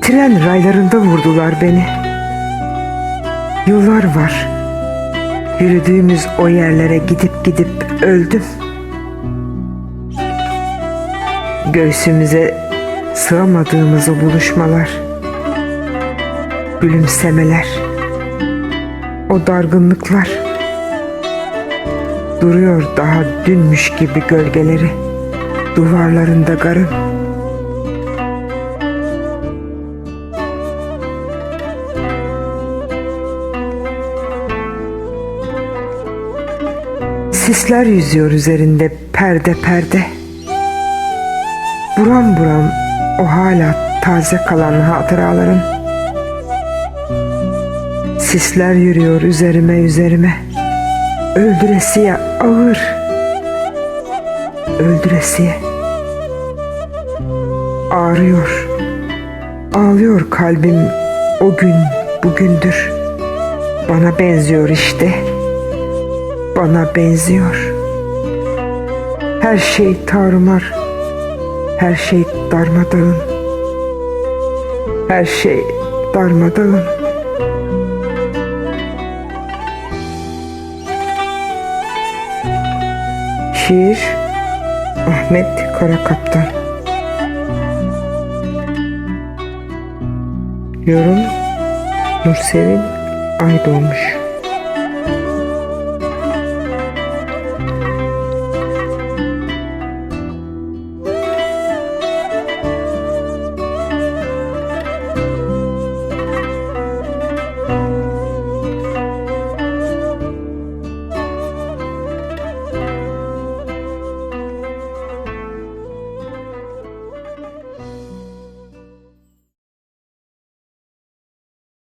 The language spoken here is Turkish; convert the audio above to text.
Tren raylarında vurdular beni. Yıllar var. Yürüdüğümüz o yerlere gidip gidip öldüm. Göğsümüze sığamadığımız o buluşmalar, gülümsemeler, o dargınlıklar duruyor daha dünmüş gibi gölgeleri.'' Duvarlarında garın. Sisler yüzüyor üzerinde perde perde. Buram buram o hala taze kalan hatıraların. Sisler yürüyor üzerime üzerime. Öldüresiye ağır. Öldüresiye. Ağrıyor. Ağlıyor kalbim o gün bugündür. Bana benziyor işte bana benziyor. Her şey tarumar, her şey darmadağın. Her şey darmadağın. Şiir Ahmet Karakaptan. Yorum Nursevin Aydoğmuş